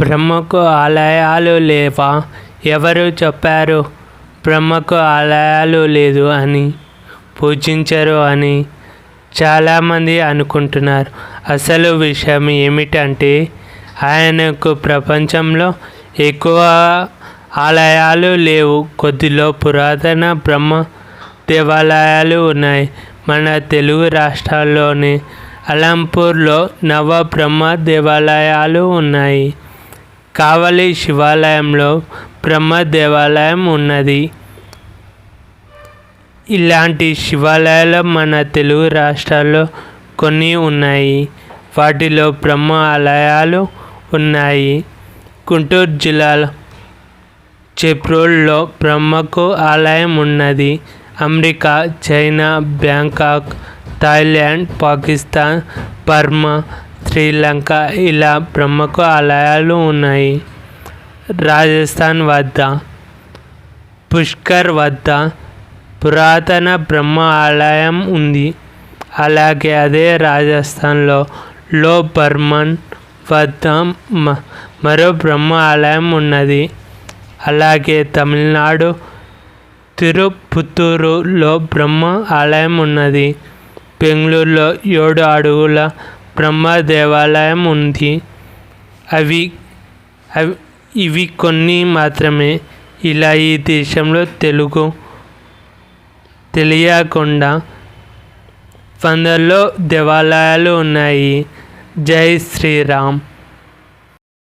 బ్రహ్మకు ఆలయాలు లేవా? ఎవరు చెప్పారు? బ్రహ్మకు ఆలయాలు లేదు అని పూజించరు అని చాలామంది అనుకుంటున్నారు. అసలు విషయం ఏమిటంటే ఆయనకు ప్రపంచంలో ఎక్కువ ఆలయాలు లేవు. కొద్దిలో పురాతన బ్రహ్మ దేవాలయాలు ఉన్నాయి. మన తెలుగు రాష్ట్రాల్లోని అలంపూర్లో నవ బ్రహ్మ దేవాలయాలు ఉన్నాయి. కావలి శివాలయంలో బ్రహ్మ దేవాలయం ఉన్నది. ఇలాంటి శివాలయాలు మన తెలుగు రాష్ట్రాల్లో కొన్ని ఉన్నాయి. వాటిలో బ్రహ్మ ఆలయాలు ఉన్నాయి. గుంటూరు జిల్లాలో చెప్రోల్లో బ్రహ్మకు ఆలయం ఉన్నది. America China Bangkok Thailand Pakistan Burma Sri Lanka ఇలా బ్రహ్మకు ఆలయాలు ఉన్నాయి. రాజస్థాన్ వద్ద పుష్కర్ వద్ద పురాతన బ్రహ్మ ఆలయం ఉంది. అలాగే అదే రాజస్థాన్లో లో బర్మన్ వద్ద మ- మరో బ్రహ్మ ఆలయం ఉన్నది. అలాగే తమిళనాడు తిరుపుత్తూరులో బ్రహ్మ ఆలయం ఉన్నది. బెంగళూరులో ఏడు అడుగుల బ్రహ్మ దేవాలయం ఉంది. అవి అవి ఇవి కొన్ని మాత్రమే. ఇలా ఈ దేశంలో తెలుగు తెలియకుండా వందల్లో దేవాలయాలు ఉన్నాయి. జై శ్రీరామ్.